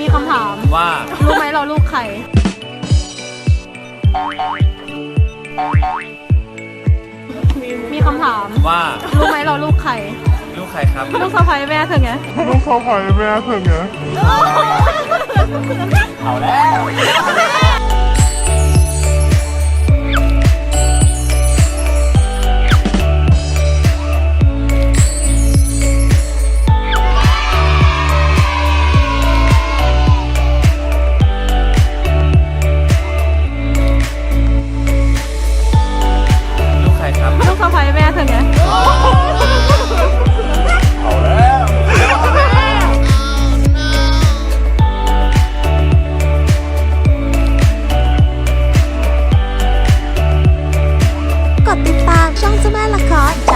มีคำถาม ว่า รู้ไหมเราลูกใคร มีคำถาม ว่า รู้ไหมเราลูกใคร ลูกใครครับ ลูกสะใภ้แม่เธอไง ลูกเขาหอยแม่เถอะไง เอาแล้ว เจ้าแม่ละคร